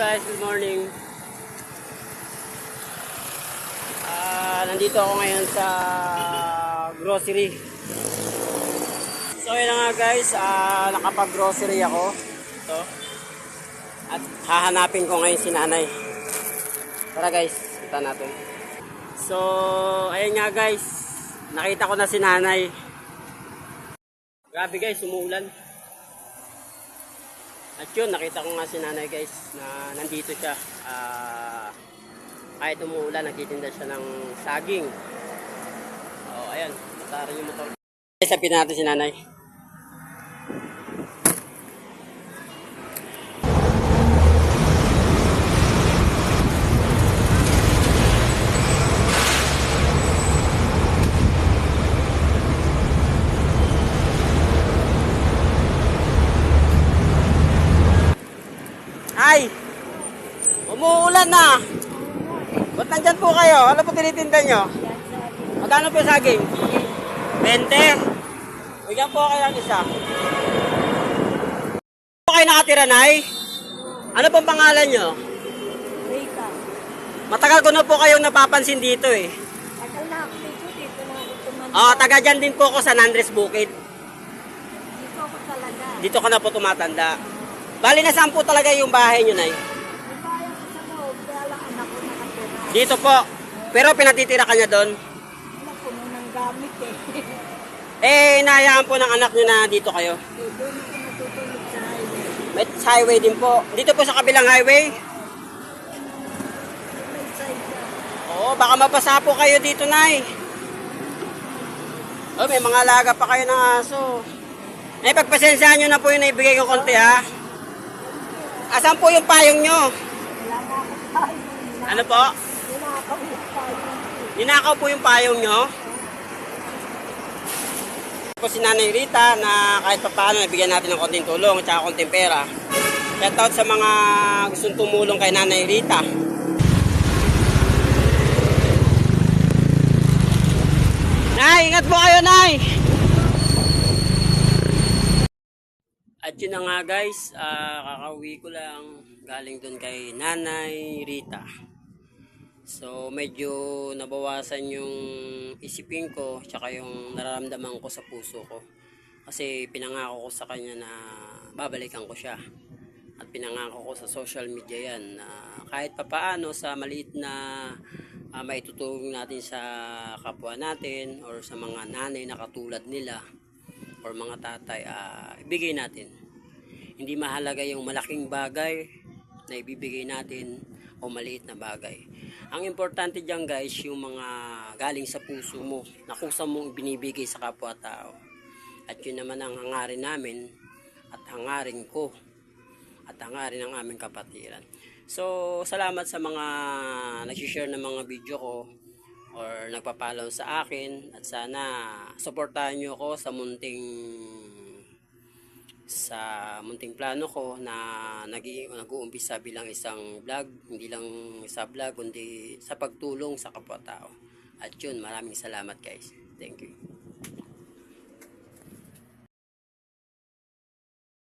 guys, good morning. Ah, nandito ako ngayon sa grocery. So yun na nga guys, ah, nakapag-grocery ako. Ito. At hahanapin ko ngayon si nanay. Tara guys, kita natin. So, ayun nga guys, nakita ko na si nanay. Grabe guys, umuulan. At yun, nakita ko nga si nanay guys na nandito siya. Ah, kahit umuulan, nagtitinda siya ng saging. Oh, ayan, matari yung motor. Sabihin natin si nanay. Ay! Umuulan na! Ba't nandyan po kayo? Ano po tinitinda nyo? Magkano po yung saging? 20? Bigyan po kayo ang isa. Po kayo nakatira, Nay? Ano pong pangalan nyo? Rita. Matagal ko na po kayong napapansin dito eh. Tagal na ako dito. Dito na ako. Oh, taga dyan din po ako sa Nandres Bukid. Dito ako talaga. Dito ka na po tumatanda. Bali na saan po talaga yung bahay nyo, Nay? Dito po. Pero pinatitira ka niya doon. Anak ko mo ng gamit eh. Eh, inayaan po ng anak nyo na dito kayo. Eh, ako natutulog sa highway. May highway din po. Dito po sa kabilang highway. Oo, baka mabasa po kayo dito, Nay. Oh, may mga alaga pa kayo ng aso. Nay, pagpasensyahan nyo na po yung naibigay ko konti, ha? Asan po yung payong nyo? Ano po? Ninakaw po yung payong nyo? po si Nanay Rita na kahit pa paano nabigyan natin ng konting tulong at saka konting pera. Shout out sa mga gustong tumulong kay Nanay Rita. Nay, ingat po kayo, Nay! Yun na nga guys, ah, kakauwi ko lang galing doon kay Nanay Rita. So medyo nabawasan yung isipin ko tsaka yung nararamdaman ko sa puso ko. Kasi pinangako ko sa kanya na babalikan ko siya. At pinangako ko sa social media yan na kahit papaano sa maliit na uh, maitutulong natin sa kapwa natin or sa mga nanay na katulad nila or mga tatay, ah, ibigay natin. Hindi mahalaga yung malaking bagay na ibibigay natin o maliit na bagay. Ang importante dyan guys, yung mga galing sa puso mo, na kusa mong binibigay sa kapwa-tao. At yun naman ang hangarin namin at hangarin ko at hangarin ng aming kapatiran. So, salamat sa mga nag-share ng mga video ko or nagpapalaw sa akin at sana suportahan nyo ako sa munting sa munting plano ko na nag nag-uumpisa bilang isang vlog, hindi lang sa vlog kundi sa pagtulong sa kapwa-tao. At yun, maraming salamat guys. Thank you.